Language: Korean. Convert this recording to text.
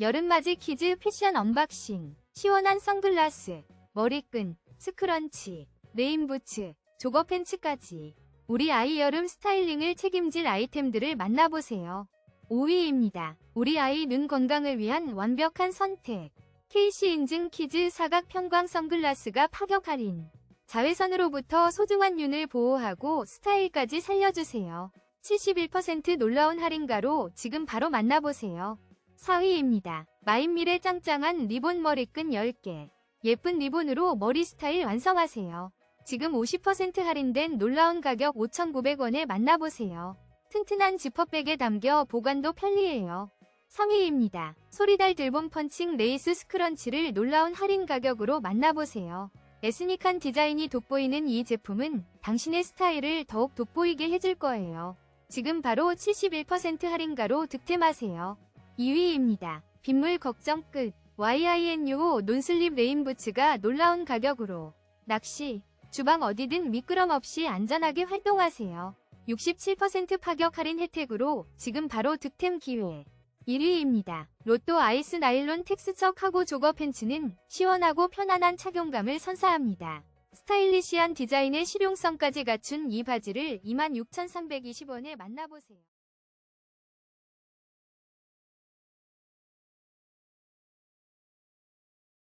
여름맞이 퀴즈 패션 언박싱, 시원한 선글라스, 머리끈, 스크런치, 레인부츠, 조거 팬츠까지 우리 아이 여름 스타일링을 책임질 아이템들을 만나보세요. 5위입니다. 우리 아이 눈 건강을 위한 완벽한 선택. KC 인증 키즈 사각 편광 선글라스가 파격 할인. 자외선으로부터 소중한 윤을 보호하고 스타일까지 살려주세요. 71% 놀라운 할인가로 지금 바로 만나보세요. 4위입니다. 마인밀의 짱짱한 리본 머리끈 10개. 예쁜 리본으로 머리 스타일 완성하세요. 지금 50% 할인된 놀라운 가격 5,900원에 만나보세요. 튼튼한 지퍼백에 담겨 보관도 편리해요. 3위입니다. 소리달 들본 펀칭 레이스 스크런치를 놀라운 할인 가격으로 만나보세요. 에스닉한 디자인이 돋보이는 이 제품은 당신의 스타일을 더욱 돋보이게 해줄 거예요. 지금 바로 71% 할인가로 득템하세요. 2위입니다. 빗물 걱정 끝. YINUO 논슬립 레인부츠가 놀라운 가격으로 낚시, 주방 어디든 미끄럼 없이 안전하게 활동하세요. 67% 파격 할인 혜택으로 지금 바로 득템 기회. 1위입니다. 로또 아이스 나일론 텍스처 카고 조거 팬츠는 시원하고 편안한 착용감을 선사합니다. 스타일리시한 디자인의 실용성까지 갖춘 이 바지를 26,320원에 만나보세요.